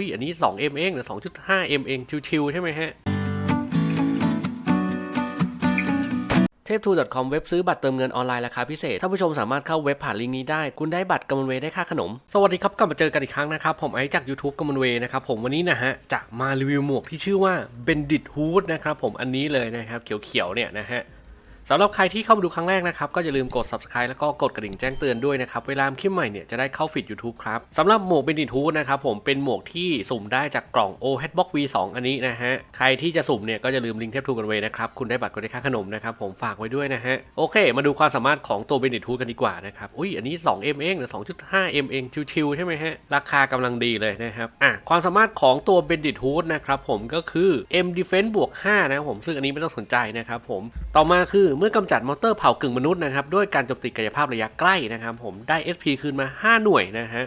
อุ้ยอันนี้ 2M เองหรือ 2.5M เอง ชิวๆใช่ไหมฮะเทพทู .com เว็บซื้อบัตรเติมเงินออนไลน์ราคาพิเศษ ท่านผู้ชมสามารถเข้าเว็บผ่านลิงก์นี้ได้ คุณได้บัตรกำมลเวย์ได้ค่าขนม สวัสดีครับ กลับมาเจอกันอีกครั้งนะครับ ผมไอซ์จาก YouTube กำมลเวย์นะครับ ผมวันนี้นะฮะ จะมารีวิวหมวกที่ชื่อว่า Bendit Hood นะครับผมอันนี้เลยนะครับ เขียวๆเนี่ยนะฮะ สำหรับใครที่เข้ามาดูครั้งแรกนะครับ ก็อย่าลืมกด subscribe แล้วก็กดกระดิ่งแจ้งเตือนด้วยนะครับ เวลาคลิปใหม่เนี่ยจะได้เข้าฟีด YouTube ครับสำหรับหมวกเบนดิทูนะครับผมเป็นหมวกที่สุ่มได้จากกล่อง O Headbox V2 อันนี้นะฮะ ใครที่จะสุ่มเนี่ยก็อย่าลืมลิงก์เทปทูกันไว้นะครับ คุณได้บัตรก็ได้ค่าขนมนะครับผมฝากไว้ด้วยนะฮะ โอเค มาดูความสามารถของตัวเบนดิทูกันดีกว่านะครับอุ้ยอันนี้ 2M เองหรือ 2.5M เองชิวๆใช่ไหมฮะราคากำลังดีเลยนะครับอะความสามารถของตัวเบนดิทูนะครับผมก็คือ M Defense บวก5นะครับผมซึ่งอันนี้ไม่ต้องสนใจนะครับผมต่อมาคือเมื่อกำจัดมอเตอร์เผากึ่งมนุษย์นะครับด้วยการโจมตีกายภาพระยะใกล้นะครับ ผมได้ SP คืนมา 5 หน่วยนะฮะ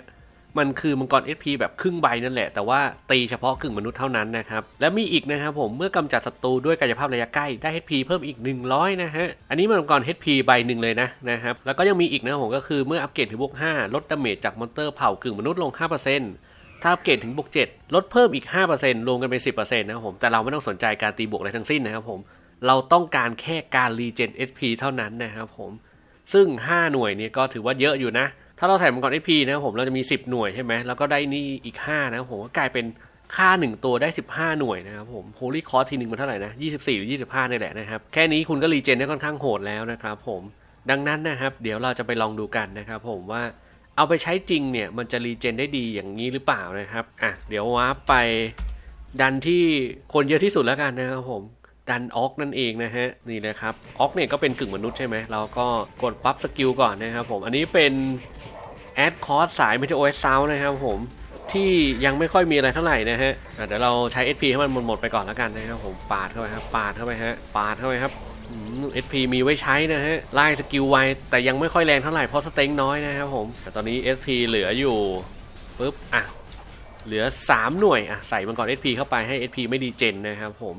มันคือมังกร SP แบบครึ่งใบนั่นแหละ แต่ว่าตีเฉพาะกึ่งมนุษย์เท่านั้นนะครับ และมีอีกนะครับผมเมื่อกำจัดศัตรูด้วยกายภาพระยะใกล้ได้ HP เพิ่มอีก 100 นะฮะ อันนี้มันมังกร HP ใบหนึ่งเลยนะนะครับ แล้วก็ยังมีอีกนะผมก็คือเมื่ออัปเกรดถึงบวก5ลดดาเมจจากมอนเตอร์เผากึ่งมนุษย์ลง 5%ถ้าอัปเกรดถึงบวก7ลดเพิ่มอีก 5%รวมกันเป็น 10%นะครับผม แต่เราไม่ต้องสนใจการตีบวกอะไรทั้งสิ้นนะครับผม เราต้องการแค่การรีเจน SP เท่านั้นนะครับผมซึ่ง 5 หน่วยนี้ก็ถือว่าเยอะอยู่นะ ถ้าเราใส่มังกร SP นะครับผมเราจะมี 10 หน่วยใช่ไหมแล้วก็ได้นี่อีก 5 นะครับผมก็กลายเป็นค่า 1 ตัวได้ 15 หน่วยนะครับผมโฮลี่คอร์ทีหนึ่งมันเท่าไหร่นะ 24 หรือ 25นี่แหละนะครับ แค่นี้คุณก็รีเจนได้ค่อนข้างโหดแล้วนะครับผมดังนั้นนะครับเดี๋ยวเราจะไปลองดูกันนะครับผมว่าเอาไปใช้จริงเนี่ยมันจะรีเจนได้ดีอย่างนี้หรือเปล่านะครับอะเดี๋ยววาร์ปไปดันที่คนเยอะที่สุดแล้วกันนะครับผม ดันออกนั่นเองนะฮะนี่นะครับออกเนี่ยก็เป็นกึ่งมนุษย์ใช่ไหมเราก็กดปั๊บสกิลก่อนนะครับผม อันนี้เป็นแอดคอร์สสาย m e t e o s Sound นะครับผมที่ยังไม่ค่อยมีอะไรเท่าไหร่นะฮะเดี๋ยวเราใช้ SP ให้มันหมดๆไปก่อนแล้วกันนะครับผมปาดเข้าไปครับปาดเข้าไปฮะปาดเข้าไปครับเอืม SP มีไว้ใช้นะฮะไล่สกิลไวแต่ยังไม่ค่อยแรงเท่าไหร่เพราะสเต็งน้อยนะครับผมแต่ตอนนี้ SP เหลืออยู่ปุ๊บอะเหลือ 3 หน่วยอะใส่มันก่อน SP เข้าไปให้ SP ไม่ดีเจนนะครับผม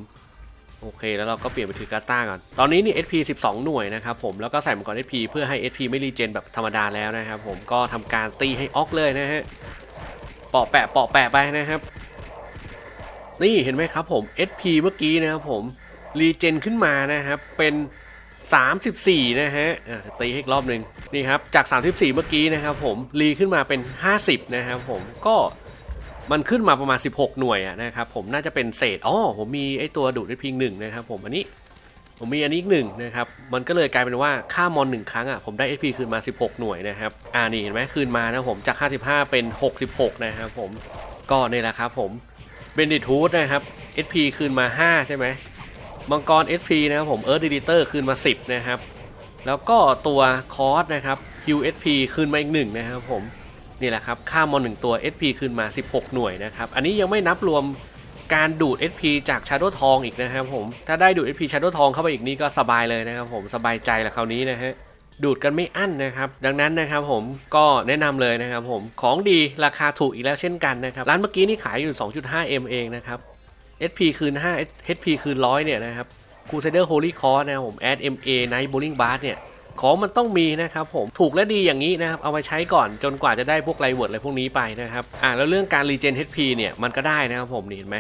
โอเค แล้วเราก็เปลี่ยนไปถือกาต้าก่อน ตอนนี้นี่ SP 12 หน่วยนะครับผม แล้วก็ใส่มังกร SP เพื่อให้ SP ไม่รีเจนแบบธรรมดาแล้วนะครับผม ก็ทำการตีให้ออกเลยนะฮะ เปาะแปะเปาะแปะไปนะครับ นี่เห็นไหมครับผม SP เมื่อกี้นะครับผม รีเจนขึ้นมานะครับ เป็น 34 นะฮะอะตีให้อีกรอบหนึ่งนี่ครับ จาก 34 เมื่อกี้นะครับผม รีขึ้นมาเป็น 50 นะครับผม ก็ มันขึ้นมาประมาณ 16 หน่วยะนะครับผมน่าจะเป็นเศษอ๋อผมมีไอตัวดูดได้เพียงหนึ่งนะครับผมอันนี้ผมมีอันนี้อีกหนึ่งนะครับ มันก็เลยกลายเป็นว่าค่ามอนหนึ่งครั้งอะผมได้ SP คืนมา 16 หน่วยนะครับ อ่านี่เห็นไหมคืนมานะผมจาก 55 เป็น 66 นะครับผม ก็นี่แหละครับผมเบนดิทูดนะครับ SP คืนมา 5 ใช่ไหมมังกร SP นะครับผมเอิร์ธดีเตอร์คืนมา 10 นะครับ แล้วก็ตัวคอร์สนะครับ QSP คืนมาอีกหนึ่งนะครับผม นี่แหละครับค่ามอนหนึ่งตัว SP คืนมา 16 หน่วยนะครับ อันนี้ยังไม่นับรวมการดูด SP จาก Shadow ทองอีกนะครับผม ถ้าได้ดูด SP Shadow ทองเข้าไปอีกนี้ก็สบายเลยนะครับผมสบายใจละคราวนี้นะฮะดูดกันไม่อั้นนะครับ ดังนั้นนะครับผมก็แนะนำเลยนะครับผมของดีราคาถูกอีกแล้วเช่นกันนะครับ ร้านเมื่อกี้นี่ขายอยู่ 2.5M เองนะครับ SP คืน5 HP คืน100เนี่ยนะครับ Crusader Holy Cross นะครับผม Add MA Night Bowling Bar เนี่ย ของมันต้องมีนะครับผมถูกและดีอย่างนี้นะครับเอาไปใช้ก่อนจนกว่าจะได้พวกไลเวิร์ดอะไรพวกนี้ไปนะครับอ่าแล้วเรื่องการรีเจน HP เนี่ยมันก็ได้นะครับผมนี่เห็นไหม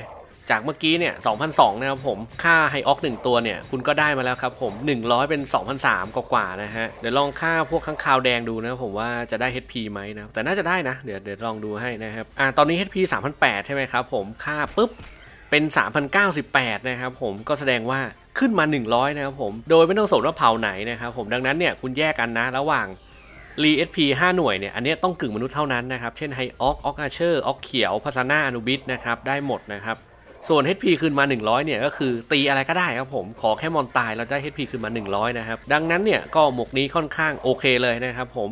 จากเมื่อกี้เนี่ย2,002นะครับผม ค่าไฮออกหนึ่งตัวเนี่ย คุณก็ได้มาแล้วครับผม 100 เป็น 2,003กว่าๆนะฮะ เดี๋ยวลองค่าพวกข้างคาวแดงดูนะครับผมว่าจะได้ HP ไหมนะ แต่น่าจะได้นะ เดี๋ยวเดี๋ยวลองดูให้นะครับ อ่า ตอนนี้ HP 3,008ใช่ไหมครับผม ค่าปุ๊บ เป็น 3,098 นะครับผม ก็แสดงว่า ขึ้นมา 100 นะครับผม โดยไม่ต้องสนว่าเผ่าไหนนะครับผมดังนั้นเนี่ยคุณแยกกันนะ ระหว่างรีเอสพี5หน่วยเนี่ยอันนี้ต้องกึ่งมนุษย์เท่านั้นนะครับ เช่นไฮออกออกอาเชอร์ออกเขียวพาซาน่าอนุบิสนะครับได้หมดนะครับ ส่วน HP คืนมา 100 เนี่ยก็คือตีอะไรก็ได้ครับผมขอแค่มอนตายเราได้ HP คืนมา 100 นะครับ ดังนั้นเนี่ยก็หมวกนี้ค่อนข้างโอเคเลยนะครับผม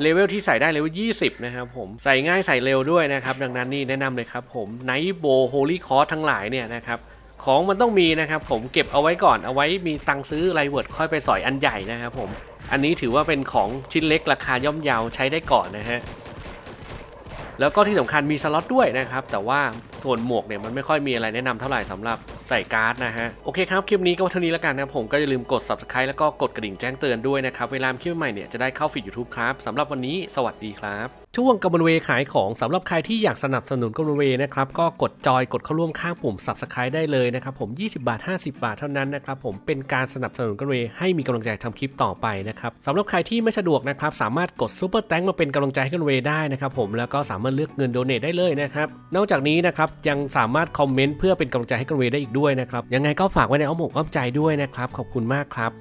เลเวลที่ใส่ได้เลเวล 20 นะครับผมใส่ง่ายใส่เร็วด้วยนะครับ ดังนั้นนี่แนะนำเลยครับผมไนโบโฮลี่คอร์ทั้งหลายเนี่ยนะครับ ของมันต้องมีนะครับ ผมเก็บเอาไว้ก่อนเอาไว้มีตังค์ซื้อไรเวิร์ดค่อยไปสอยอันใหญ่นะครับผมอันนี้ถือว่าเป็นของชิ้นเล็กราคาย่อมเยาวใช้ได้ก่อนนะฮะแล้วก็ที่สำคัญมีสล็อตด้วยนะครับ แต่ว่าส่วนหมวกเนี่ยมันไม่ค่อยมีอะไรแนะนำเท่าไหร่สำหรับ ใส่การ์ดนะฮะ โอเคครับ คลิปนี้ก็เท่านี้แล้วกันนะผมก็อย่าลืมกด subscribe แล้วก็กดกระดิ่งแจ้งเตือนด้วยนะครับ เวลาคลิปใหม่เนี่ยจะได้เข้าฟีด YouTube ครับสำหรับวันนี้สวัสดีครับช่วงกำมะเวขายของสำหรับใครที่อยากสนับสนุนกำมะเวนะครับก็กดจอยกดเข้าร่วมข้างปุ่ม subscribe ได้เลยนะครับผม 20 บาท 50 บาทเท่านั้นนะครับผมเป็นการสนับสนุนกำมะเวให้มีกำลังใจทำคลิปต่อไปนะครับสำหรับใครที่ไม่สะดวกนะครับสามารถกดซูเปอร์แตงมาเป็นกำลังใจให้กำมะเวได้นะครับผมแล้วก็สามารถเลือกเงินโดเนทได้เลยนะครับนอกจากนี้นะครับยังสามารถคอมเมนต์เพื่อเป็นกำลังใจให้กำมะเวได้อีกด้วยนะครับ ยังไงก็ฝากไว้ในอ้อมอกอ้อมใจด้วยนะครับ ขอบคุณมากครับ